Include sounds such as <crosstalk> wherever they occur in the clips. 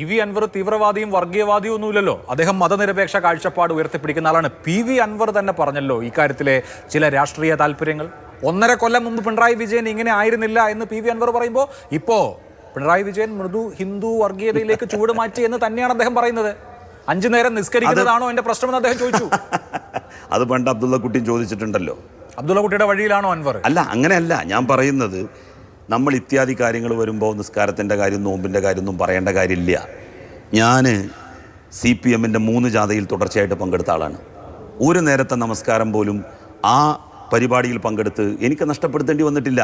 P V Anvar തീവ്രവാദിയും വർഗീയവാദിയും ഒന്നുമില്ലല്ലോ. അദ്ദേഹം മതനിരപേക്ഷ കാഴ്ചപ്പാട് ഉയർത്തിപ്പിടിക്കുന്ന ആളാണ്. പി വി അൻവർ തന്നെ പറഞ്ഞല്ലോ ഇക്കാര്യത്തിലെ ചില രാഷ്ട്രീയ താല്പര്യങ്ങൾ ഒന്നര കൊല്ലം മുമ്പ് പിണറായി വിജയൻ ഇങ്ങനെ ആയിരുന്നില്ല എന്ന് പി വി അൻവർ പറയുമ്പോൾ ഇപ്പോ പിണറായി വിജയൻ മൃദു ഹിന്ദു വർഗീയതയിലേക്ക് ചൂട് മാറ്റി എന്ന് തന്നെയാണ് അദ്ദേഹം പറയുന്നത്. അഞ്ചു നേരം നിസ്കരിക്കുന്നതാണോ എന്റെ പ്രശ്നമെന്ന് അദ്ദേഹം ചോദിച്ചു. <laughs> അത് പണ്ട് അബ്ദുള്ള കുട്ടി ചോദിച്ചിട്ടുണ്ടല്ലോ. അബ്ദുള്ള കുട്ടിയുടെ വഴിയിലാണോ അൻവർ? അല്ല അങ്ങനെയല്ല. ഞാൻ പറയുന്നത് നമ്മൾ ഇത്യാദി കാര്യങ്ങൾ വരുമ്പോൾ നിസ്കാരത്തിന്റെ കാര്യം നോമ്പിന്റെ കാര്യമൊന്നും പറയേണ്ട കാര്യമില്ല. ഞാൻ സി പി എമ്മിന്റെ മൂന്ന് ജാഥയിൽ തുടർച്ചയായിട്ട് പങ്കെടുത്ത ആളാണ്. ഒരു നേരത്തെ നമസ്കാരം പോലും ആ പരിപാടിയിൽ പങ്കെടുത്ത് എനിക്ക് നഷ്ടപ്പെടുത്തേണ്ടി വന്നിട്ടില്ല.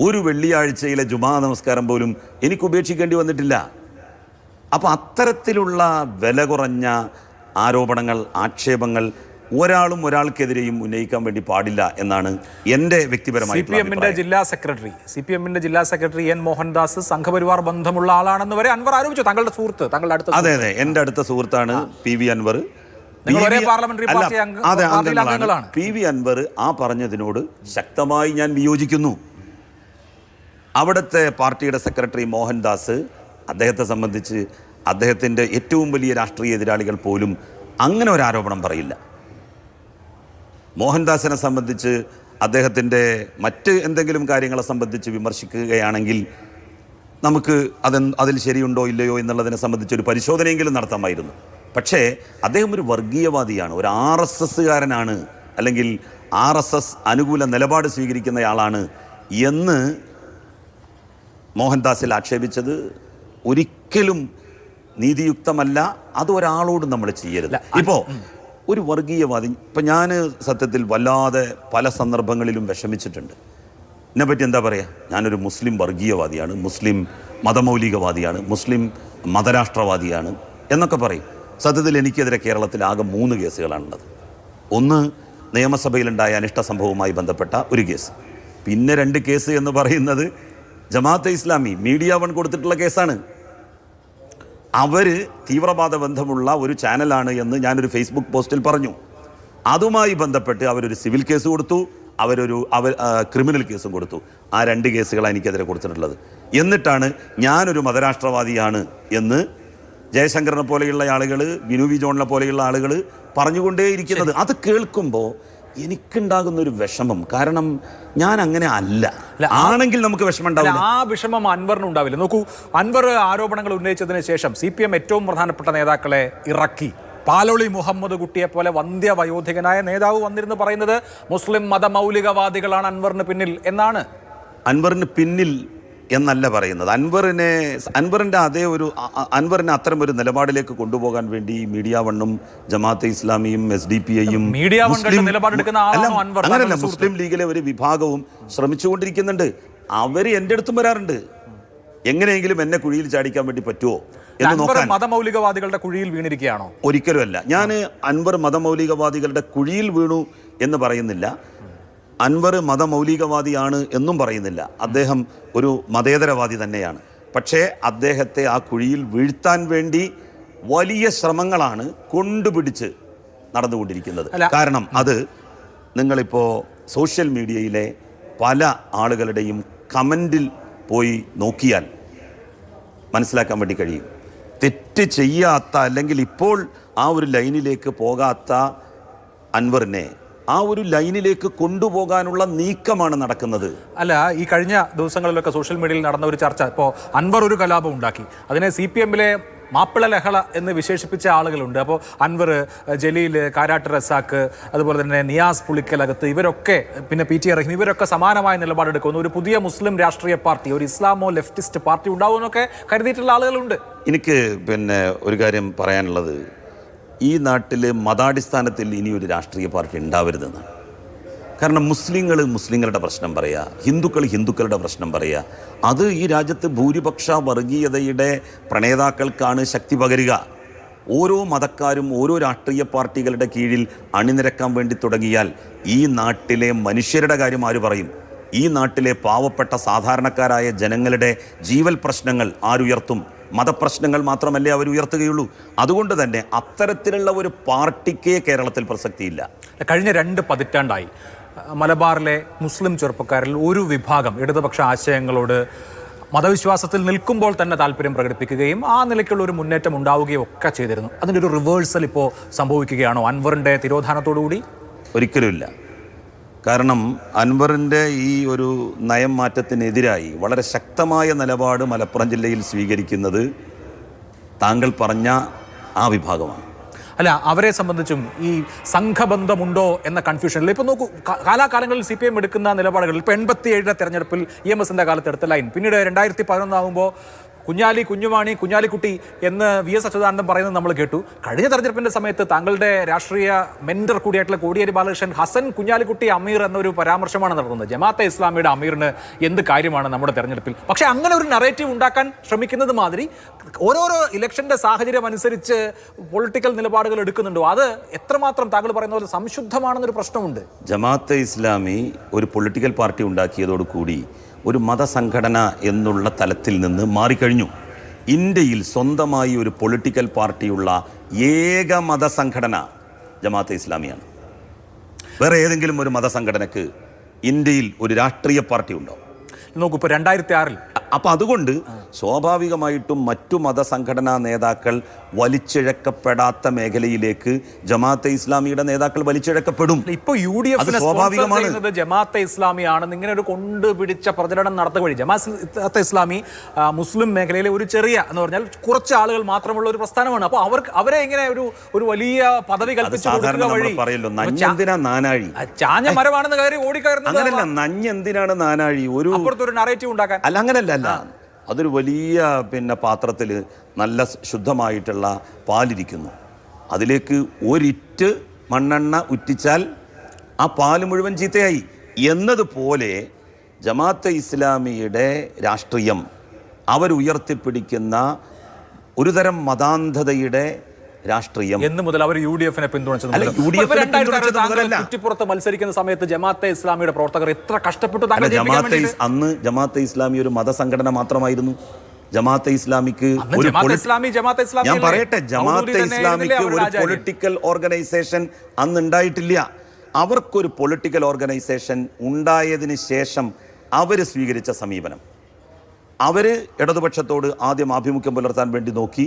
ഒരു വെള്ളിയാഴ്ചയിലെ ജുമാ നമസ്കാരം പോലും എനിക്ക് ഉപേക്ഷിക്കേണ്ടി വന്നിട്ടില്ല. അപ്പോൾ അത്തരത്തിലുള്ള വില കുറഞ്ഞ ആരോപണങ്ങൾ ആക്ഷേപങ്ങൾ ഒരാളും ഒരാൾക്കെതിരെയും ഉന്നയിക്കാൻ വേണ്ടി പാടില്ല എന്നാണ് എന്റെ സി വ്യക്തിപരമായിട്ടുള്ള പി എമ്മിന്റെ. ജില്ലാ സെക്രട്ടറി സി പി എമ്മിന്റെ ജില്ലാ സെക്രട്ടറി എൻ മോഹൻദാസ് സംഘപരിവാർ ബന്ധമുള്ള ആളാണെന്ന് വരെ അൻവർ ആരോപിച്ചു. താങ്കളുടെ സുഹൃത്ത് താങ്കളുടെ അടുത്ത അതെ അതെ എന്റെ അടുത്ത സുഹൃത്താണ് P V Anvar. P V Anvar ആ പറഞ്ഞതിനോട് ശക്തമായി ഞാൻ വിയോജിക്കുന്നു. അവിടുത്തെ പാർട്ടിയുടെ സെക്രട്ടറി മോഹൻദാസ് അദ്ദേഹത്തെ സംബന്ധിച്ച് അദ്ദേഹത്തിന്റെ ഏറ്റവും വലിയ രാഷ്ട്രീയ എതിരാളികൾ പോലും അങ്ങനെ ഒരു ആരോപണം പറയില്ല. മോഹൻദാസിനെ സംബന്ധിച്ച് അദ്ദേഹത്തിന്റെ മറ്റ് എന്തെങ്കിലും കാര്യങ്ങളെ സംബന്ധിച്ച് വിമർശിക്കുകയാണെങ്കിൽ നമുക്ക് അതെ അതിൽ ശരിയുണ്ടോ ഇല്ലയോ എന്നുള്ളതിനെ സംബന്ധിച്ച് ഒരു പരിശോധനയെങ്കിലും നടത്താമായിരുന്നു. പക്ഷേ അദ്ദേഹം ഒരു വർഗീയവാദിയാണ് ഒരു ആർ എസ് എസ്സുകാരനാണ് അല്ലെങ്കിൽ ആർ എസ് എസ് അനുകൂല നിലപാട് സ്വീകരിക്കുന്നയാളാണ് എന്ന് മോഹൻദാസിൽ ആക്ഷേപിച്ചത് ഒരിക്കലും നീതിയുക്തമല്ല. അത് ഒരാളോടും നമ്മൾ ചെയ്യരുത്. ഇപ്പോൾ ഒരു വർഗീയവാദി ഇപ്പം ഞാൻ സത്യത്തിൽ വല്ലാതെ പല സന്ദർഭങ്ങളിലും വിഷമിച്ചിട്ടുണ്ട്. എന്നെ പറ്റി എന്താ പറയുക ഞാനൊരു മുസ്ലിം വർഗീയവാദിയാണ് മുസ്ലിം മതമൗലികവാദിയാണ് മുസ്ലിം മതരാഷ്ട്രവാദിയാണ് എന്നൊക്കെ പറയും. സത്യത്തിൽ എനിക്കെതിരെ കേരളത്തിൽ ആകെ മൂന്ന് കേസുകളാണുള്ളത്. ഒന്ന് നിയമസഭയിലുണ്ടായ അനിഷ്ട സംഭവവുമായി ബന്ധപ്പെട്ട ഒരു കേസ്. പിന്നെ രണ്ട് കേസ് എന്ന് പറയുന്നത് ജമാഅത്തെ ഇസ്ലാമി മീഡിയ വൺ കൊടുത്തിട്ടുള്ള കേസാണ്. അവർ തീവ്രവാദ ബന്ധമുള്ള ഒരു ചാനലാണ് എന്ന് ഞാനൊരു ഫേസ്ബുക്ക് പോസ്റ്റിൽ പറഞ്ഞു. അതുമായി ബന്ധപ്പെട്ട് അവരൊരു സിവിൽ കേസ് കൊടുത്തു അവരൊരു അവർ ക്രിമിനൽ കേസും കൊടുത്തു. ആ രണ്ട് കേസുകളാണ് എനിക്കെതിരെ കൊടുത്തിട്ടുള്ളത്. എന്നിട്ടാണ് ഞാനൊരു മതരാഷ്ട്രവാദിയാണ് എന്ന് ജയശങ്കറിനെ പോലെയുള്ള ആളുകൾ വിനുവി ജോണിനെ പോലെയുള്ള ആളുകൾ പറഞ്ഞുകൊണ്ടേയിരിക്കുന്നത്. അത് കേൾക്കുമ്പോൾ എനിക്കുണ്ടാകുന്ന ഒരു വിഷമം. കാരണം ഞാൻ അങ്ങനെ അല്ല. ആണെങ്കിൽ നമുക്ക് വിഷമം ഉണ്ടാവില്ല ആ വിഷമം അൻവറിന് ഉണ്ടാവില്ല. നോക്കൂ അൻവർ ആരോപണങ്ങൾ ഉന്നയിച്ചതിന് ശേഷം സി പി എം ഏറ്റവും പ്രധാനപ്പെട്ട നേതാക്കളെ ഇറക്കി. പാലോളി മുഹമ്മദ് കുട്ടിയെ പോലെ വന്ധ്യ വയോധികനായ നേതാവ് വന്നിരുന്നു പറയുന്നത് മുസ്ലിം മതമൗലികവാദികളാണ് അൻവറിന് പിന്നിൽ എന്നാണ്? അൻവറിന് പിന്നിൽ എന്നല്ല പറയുന്നത്. അൻവറിനെ അൻവറിന്റെ അതേ ഒരു അൻവറിനെ അത്തരം ഒരു നിലപാടിലേക്ക് കൊണ്ടുപോകാൻ വേണ്ടി മീഡിയ വണ്ണും ജമാഅത്തെ ഇസ്ലാമിയും എസ് ഡി പി ഐയും? അങ്ങനല്ല മുസ്ലിം ലീഗിലെ ഒരു വിഭാഗവും ശ്രമിച്ചുകൊണ്ടിരിക്കുന്നുണ്ട്. അവർ എന്റെ അടുത്തും വരാറുണ്ട്. എങ്ങനെയെങ്കിലും എന്നെ കുഴിയിൽ ചാടിക്കാൻ വേണ്ടി പറ്റുമോ എന്ന് നോക്കാൻ. മതമൗലികവാദികളുടെ കുഴിയിൽ വീണിരിക്കുകയാണോ? ഒരിക്കലുമല്ല ഞാൻ അൻവർ മതമൗലികവാദികളുടെ കുഴിയിൽ വീണു എന്ന് പറയുന്നില്ല. അൻവർ മതമൗലികവാദിയാണ് എന്നും പറയുന്നില്ല. അദ്ദേഹം ഒരു മതേതരവാദി തന്നെയാണ്. പക്ഷേ അദ്ദേഹത്തെ ആ കുഴിയിൽ വീഴ്ത്താൻ വേണ്ടി വലിയ ശ്രമങ്ങളാണ് കൊണ്ടുപിടിച്ച് നടന്നുകൊണ്ടിരിക്കുന്നത്. കാരണം അത് നിങ്ങളിപ്പോൾ സോഷ്യൽ മീഡിയയിലെ പല ആളുകളുടെയും കമന്റിൽ പോയി നോക്കിയാൽ മനസ്സിലാക്കാൻ വേണ്ടി കഴിയും. തെറ്റ് ചെയ്യാത്ത അല്ലെങ്കിൽ ഇപ്പോൾ ആ ഒരു ലൈനിലേക്ക് പോകാത്ത അൻവറിനെ ആ ഒരു ലൈനിലേക്ക് കൊണ്ടുപോകാനുള്ള നീക്കമാണ് നടക്കുന്നത്. അല്ല ഈ കഴിഞ്ഞ ദിവസങ്ങളിലൊക്കെ സോഷ്യൽ മീഡിയയിൽ നടന്ന ഒരു ചർച്ച. ഇപ്പോൾ അൻവർ ഒരു കലാപം ഉണ്ടാക്കി. അതിനെ സി പി എമ്മിലെ മാപ്പിള ലഹള എന്ന് വിശേഷിപ്പിച്ച ആളുകളുണ്ട്. അപ്പോൾ അൻവർ ജലീൽ കാരാട്ട് റസാക്ക് അതുപോലെ തന്നെ നിയാസ് പുളിക്കലകത്ത് ഇവരൊക്കെ പിന്നെ പി ടി റഹീം ഇവരൊക്കെ സമാനമായ നിലപാടെടുക്കുന്നു. ഒരു പുതിയ മുസ്ലിം രാഷ്ട്രീയ പാർട്ടി ഒരു ഇസ്ലാമോ ലെഫ്റ്റിസ്റ്റ് പാർട്ടി ഉണ്ടാവുമെന്നൊക്കെ കരുതിയിട്ടുള്ള ആളുകളുണ്ട്. എനിക്ക് പിന്നെ ഒരു കാര്യം പറയാനുള്ളത്. ഈ നാട്ടിൽ മതാടിസ്ഥാനത്തിൽ ഇനിയൊരു രാഷ്ട്രീയ പാർട്ടി ഉണ്ടാവരുതെന്നാണ് കാരണം മുസ്ലിങ്ങൾ മുസ്ലിങ്ങളുടെ പ്രശ്നം പറയുക ഹിന്ദുക്കൾ ഹിന്ദുക്കളുടെ പ്രശ്നം പറയുക അത് ഈ രാജ്യത്ത് ഭൂരിപക്ഷ വർഗീയതയുടെ പ്രണേതാക്കൾക്കാണ് ശക്തി പകരുക. ഓരോ മതക്കാരും ഓരോ രാഷ്ട്രീയ പാർട്ടികളുടെ കീഴിൽ അണിനിരക്കാൻ വേണ്ടി തുടങ്ങിയാൽ ഈ നാട്ടിലെ മനുഷ്യരുടെ കാര്യം ആര് പറയും? ഈ നാട്ടിലെ പാവപ്പെട്ട സാധാരണക്കാരായ ജനങ്ങളുടെ ജീവൽ പ്രശ്നങ്ങൾ ആരുയർത്തും? മതപ്രശ്നങ്ങൾ മാത്രമല്ലേ അവർ ഉയർത്തുകയുള്ളൂ. അതുകൊണ്ട് തന്നെ അത്തരത്തിലുള്ള ഒരു പാർട്ടിക്ക് കേരളത്തിൽ പ്രസക്തിയില്ല. കഴിഞ്ഞ രണ്ട് പതിറ്റാണ്ടായി മലബാറിലെ മുസ്ലിം ചെറുപ്പക്കാരിൽ ഒരു വിഭാഗം ഇടതുപക്ഷ ആശയങ്ങളോട് മതവിശ്വാസത്തിൽ നിൽക്കുമ്പോൾ തന്നെ താല്പര്യം പ്രകടിപ്പിക്കുകയും ആ നിലയ്ക്കുള്ള ഒരു മുന്നേറ്റം ഉണ്ടാവുകയും ഒക്കെ ചെയ്തിരുന്നു. അതിന്റെ ഒരു റിവേഴ്സൽ ഇപ്പോൾ സംഭവിക്കുകയാണോ? അൻവറിന്റെ തിരോധാനത്തോടുകൂടി? ഒരിക്കലുമില്ല കാരണം അൻവറിന്റെ ഈ ഒരു നയം മാറ്റത്തിനെതിരായി വളരെ ശക്തമായ നിലപാട് മലപ്പുറം ജില്ലയിൽ സ്വീകരിക്കുന്നത് താങ്കൾ പറഞ്ഞ ആ വിഭാഗമാണ്. അല്ല അവരെ സംബന്ധിച്ചും ഈ സംഘബന്ധമുണ്ടോ എന്ന കൺഫ്യൂഷനിൽ ഇപ്പോൾ നോക്കൂ കാലാകാലങ്ങളിൽ സി പി എം എടുക്കുന്ന നിലപാടുകൾ ഇപ്പോൾ എൺപത്തി ഏഴിലെ തെരഞ്ഞെടുപ്പിൽ ഇ എം എസിന്റെ കാലത്ത് എടുത്ത ലൈൻ പിന്നീട് രണ്ടായിരത്തി പതിനൊന്നാകുമ്പോൾ കുഞ്ഞാലി കുഞ്ഞുമാണി കുഞ്ഞാലിക്കുട്ടി എന്ന് വി എസ് അച്യുതാനന്ദൻ പറയുന്നത് നമ്മൾ കേട്ടു. കഴിഞ്ഞ തെരഞ്ഞെടുപ്പിന്റെ സമയത്ത് താങ്കളുടെ രാഷ്ട്രീയ മെന്റർ കൂടിയായിട്ടുള്ള കോടിയേരി ബാലകൃഷ്ണൻ ഹസൻ കുഞ്ഞാലിക്കുട്ടി അമീർ എന്നൊരു പരാമർശമാണ് നടത്തുന്നത് ജമാഅത്തെ ഇസ്ലാമിയുടെ അമീറിന് എന്ത് കാര്യമാണ് നമ്മുടെ തെരഞ്ഞെടുപ്പിൽ? പക്ഷേ അങ്ങനെ ഒരു നറേറ്റീവ് ഉണ്ടാക്കാൻ ശ്രമിക്കുന്നത് മാതിരി ഓരോരോ ഇലക്ഷന്റെ സാഹചര്യം അനുസരിച്ച് പൊളിറ്റിക്കൽ നിലപാടുകൾ എടുക്കുന്നുണ്ടോ? അത് എത്രമാത്രം താങ്കൾ പറയുന്ന പോലെ സംശുദ്ധമാണെന്നൊരു പ്രശ്നമുണ്ട്. ജമാഅത്തെ ഇസ്ലാമി ഒരു പൊളിറ്റിക്കൽ പാർട്ടി ഉണ്ടാക്കിയതോടുകൂടി ഒരു മതസംഘടന എന്നുള്ള തലത്തിൽ നിന്ന് മാറിക്കഴിഞ്ഞു. ഇന്ത്യയിൽ സ്വന്തമായി ഒരു പൊളിറ്റിക്കൽ പാർട്ടിയുള്ള ഏക മതസംഘടന ജമാഅത്തെ ഇസ്ലാമിയാണ്. വേറെ ഏതെങ്കിലും ഒരു മതസംഘടനക്ക് ഇന്ത്യയിൽ ഒരു രാഷ്ട്രീയ പാർട്ടി ഉണ്ടോ? നോക്കൂ ഇപ്പോൾ രണ്ടായിരത്തി ആറിൽ അപ്പോൾ അതുകൊണ്ട് സ്വാഭാവികമായിട്ടും മറ്റു മതസംഘടനാ നേതാക്കൾ വലിച്ചിഴക്കപ്പെടാത്ത മേഖലയിലേക്ക് ജമാഅത്തെ ഇസ്ലാമിയുടെ നേതാക്കൾ വലിച്ചിഴക്കപ്പെടും. ഇപ്പൊ യു ഡി എഫ് സ്വാഭാവികമാണ്. ജമാഅത്തെ ഇസ്ലാമിയാണ്. ഇങ്ങനെ ഒരു കൊണ്ടുപിടിച്ച പ്രചരണം നടത്തുക വഴി ജമാഅത്തെ ഇസ്ലാമി മുസ്ലിം മേഖലയിലെ ഒരു ചെറിയ എന്ന് പറഞ്ഞാൽ കുറച്ച് ആളുകൾ മാത്രമുള്ള ഒരു പ്രസ്ഥാനമാണ്. അപ്പോൾ അവർക്ക് അവരെ ഇങ്ങനെ ഒരു ഒരു വലിയ പദവി കൽപ്പിച്ചു കൊടുക്കുക വഴി. ചാഞ്ഞ മരമാണെന്ന് ഓടിക്കയറുന്നത് നഞ്ഞെന്തിനാണ് നാനാഴി? ഒരു അപ്പുറത്തൊരു നറേറ്റീവ് ഉണ്ടാക്കാൻ. അല്ല അങ്ങനല്ല അല്ല. അതൊരു വലിയ പിന്നെ പാത്രത്തിൽ നല്ല ശുദ്ധമായിട്ടുള്ള പാലിരിക്കുന്നു. അതിലേക്ക് ഒരിറ്റ് മണ്ണെണ്ണ ഉറ്റിച്ചാൽ ആ പാൽ മുഴുവൻ ചീത്തയായി. എന്നതുപോലെ ജമാഅത്തെ ഇസ്ലാമിയുടെ രാഷ്ട്രീയം അവരുയർത്തിപ്പിടിക്കുന്ന ഒരുതരം മതാന്ധതയുടെ രാഷ്ട്രീയം. എന്ന് മുതൽ അവർ യു ഡി എഫിനെ പിന്തുണച്ചത്. കുറ്റിപ്പുറത്ത് മത്സരിക്കുന്ന സമയത്ത് ജമാഅത്തെ ഇസ്ലാമിയുടെ പ്രവർത്തകർ എത്ര കഷ്ടപ്പെട്ടു ജമാഅത്തെ അന്ന് ജമാഅത്തെ ഇസ്ലാമി ഒരു മതസംഘടന മാത്രമായിരുന്നു. ജമാഅത്തെ ഇസ്ലാമിക്ക് ഒരു ഞാൻ പറയട്ടെ ജമാഅത്തെ ഇസ്ലാമിക്ക് ഒരു പൊളിറ്റിക്കൽ ഓർഗനൈസേഷൻ അന്ന് ഉണ്ടായിട്ടില്ല അവർക്കൊരു പൊളിറ്റിക്കൽ ഓർഗനൈസേഷൻ ഉണ്ടായതിന് ശേഷം അവർ സ്വീകരിച്ച സമീപനം. അവർ ഇടതുപക്ഷത്തോട് ആദ്യം ആഭിമുഖ്യം പുലർത്താൻ വേണ്ടി നോക്കി.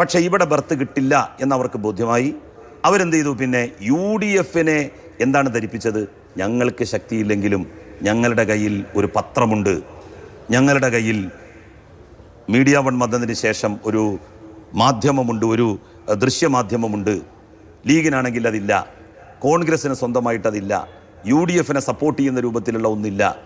പക്ഷേ ഇവിടെ ബർത്ത് കിട്ടില്ല എന്നവർക്ക് ബോധ്യമായി. അവരെന്ത് ചെയ്തു? പിന്നെ യു ഡി എഫിനെ എന്താണ് ധരിപ്പിച്ചത്? ഞങ്ങൾക്ക് ശക്തിയില്ലെങ്കിലും ഞങ്ങളുടെ കയ്യിൽ ഒരു പത്രമുണ്ട്. ഞങ്ങളുടെ കയ്യിൽ മീഡിയ വൺ വന്നതിന് ശേഷം ഒരു മാധ്യമമുണ്ട് ഒരു ദൃശ്യമാധ്യമമുണ്ട്. ലീഗിനാണെങ്കിൽ അതില്ല. കോൺഗ്രസ്സിന് സ്വന്തമായിട്ടതില്ല യു ഡി എഫിനെ സപ്പോർട്ട് ചെയ്യുന്ന രൂപത്തിലുള്ള ഒന്നില്ല.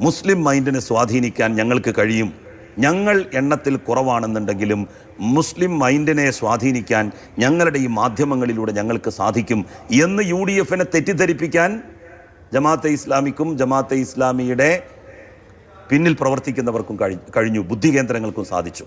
മുസ്ലിം മൈൻഡിനെ സ്വാധീനിക്കാൻ ഞങ്ങൾക്ക് കഴിയും. ഞങ്ങൾ എണ്ണത്തിൽ കുറവാണെന്നുണ്ടെങ്കിലും മുസ്ലിം മൈൻഡിനെ സ്വാധീനിക്കാൻ ഞങ്ങളുടെ ഈ മാധ്യമങ്ങളിലൂടെ ഞങ്ങൾക്ക് സാധിക്കും എന്ന് യു ഡി എഫിനെ തെറ്റിദ്ധരിപ്പിക്കാൻ ജമാഅത്തെ ഇസ്ലാമിക്കും ജമാഅത്തെ ഇസ്ലാമിയുടെ പിന്നിൽ പ്രവർത്തിക്കുന്നവർക്കും കഴി- കഴിഞ്ഞു. ബുദ്ധി കേന്ദ്രങ്ങൾക്കും സാധിച്ചു.